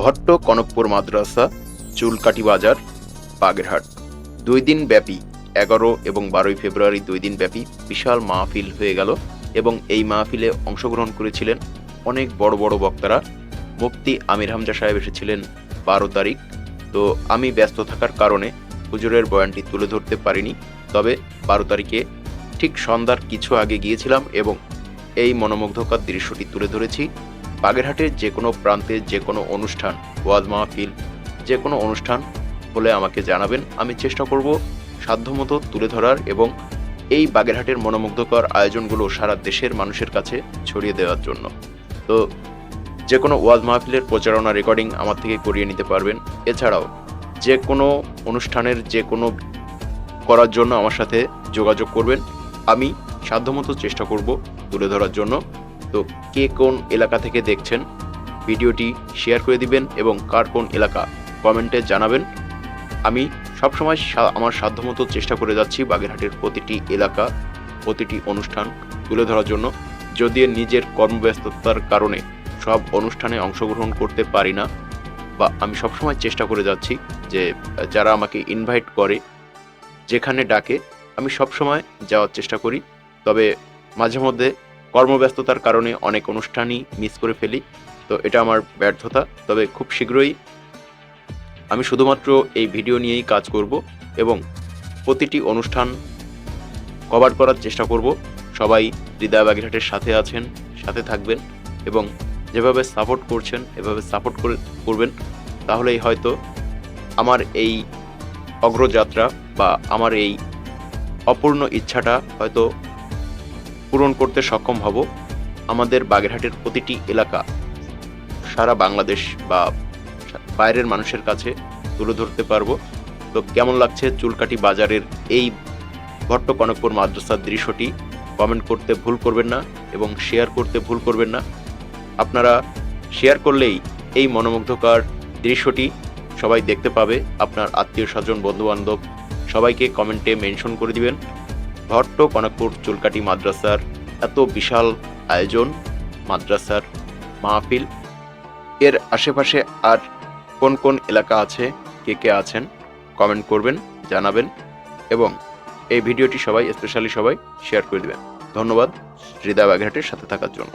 ভট্ট কনকপুর মাদ্রাসা চুলকাটি বাজার, বাগেরহাট। দুই দিন ব্যাপী, এগারো এবং বারোই ফেব্রুয়ারি দুই দিন ব্যাপী বিশাল মাহফিল হয়ে গেল এবং এই মাহফিলে অংশগ্রহণ করেছিলেন অনেক বড় বড় বক্তারা। মুফতি আমির হামজা সাহেব এসেছিলেন বারো তারিখ। তো আমি ব্যস্ত থাকার কারণে হুজুরের বয়ানটি তুলে ধরতে পারিনি। তবে বারো তারিখে ঠিক সন্ধ্যার কিছু আগে গিয়েছিলাম এবং এই মনোমুগ্ধকর দৃশ্যটি তুলে ধরেছি। বাগেরহাটের যে কোনো প্রান্তে যে কোনো অনুষ্ঠান, ওয়াজ মাহফিল যে কোনো অনুষ্ঠান হলে আমাকে জানাবেন। আমি চেষ্টা করব সাধ্যমতো তুলে ধরার এবং এই বাগেরহাটের মনোমুগ্ধকর আয়োজনগুলো সারা দেশের মানুষের কাছে ছড়িয়ে দেওয়ার জন্য। তো যে কোনো ওয়াজ মাহফিলের প্রচারণা রেকর্ডিং আমার থেকে করিয়ে নিতে পারবেন। এছাড়াও যে কোনো অনুষ্ঠানের যে কোনো করার জন্য আমার সাথে যোগাযোগ করবেন। আমি সাধ্যমতো চেষ্টা করব তুলে ধরার জন্য। তো কে কোন এলাকা থেকে দেখছেন, ভিডিওটি শেয়ার করে দিবেন এবং কার কোন এলাকা কমেন্টে জানাবেন। আমি সবসময় আমার সাধ্যমতো চেষ্টা করে যাচ্ছি বাগেরহাটের প্রতিটি এলাকা, প্রতিটি অনুষ্ঠান তুলে ধরার জন্য। যদি নিজের কর্মব্যস্ততার কারণে সব অনুষ্ঠানে অংশগ্রহণ করতে পারি না, বা আমি সবসময় চেষ্টা করে যাচ্ছি যে, যারা আমাকে ইনভাইট করে, যেখানে ডাকে, আমি সবসময় যাওয়ার চেষ্টা করি। তবে মাঝে মধ্যে কর্মব্যস্ততার কারণে অনেক অনুষ্ঠানই মিস করে ফেলি, তো এটা আমার ব্যর্থতা। তবে খুব শীঘ্রই আমি শুধুমাত্র এই ভিডিও নিয়েই কাজ করব এবং প্রতিটি অনুষ্ঠান কভার করার চেষ্টা করব। সবাই হৃদয় বাগেরহাটের সাথে আছেন, সাথে থাকবেন এবং যেভাবে সাপোর্ট করছেন, এভাবে সাপোর্ট করে করবেন, তাহলেই হয়তো আমার এই অগ্রযাত্রা বা আমার এই অপূর্ণ ইচ্ছাটা হয়তো পূরণ করতে সক্ষম হব আমাদের বাগেরহাটের প্রতিটি এলাকা। সারা বাংলাদেশ বা বাইরের মানুষের কাছে তুলে ধরতে পারব। তো কেমন লাগছে চুলকাটি বাজারের এই ভট্ট কনকপুর মাদ্রাসার দৃশ্যটি? কমেন্ট করতে ভুল করবেন না এবং শেয়ার করতে ভুল করবেন না। আপনারা শেয়ার করলেই এই মনোমুগ্ধকর দৃশ্যটি সবাই দেখতে পাবে। আপনার আত্মীয় স্বজন, বন্ধুবান্ধব সবাইকে কমেন্টে মেনশন করে দিবেন। ভট্ট কনকপুর চুলকাটি মাদ্রাসার এত বিশাল আয়োজন, মাদ্রাসার মাহফিল। এর আশেপাশে আর কোন কোন এলাকা আছে, কে কে আছেন কমেন্ট করবেন, জানাবেন এবং এই ভিডিওটি সবাই স্পেশালি সবাই শেয়ার করে দেবেন। ধন্যবাদ, হৃদয় বাঘাটের সাথে থাকার জন্য।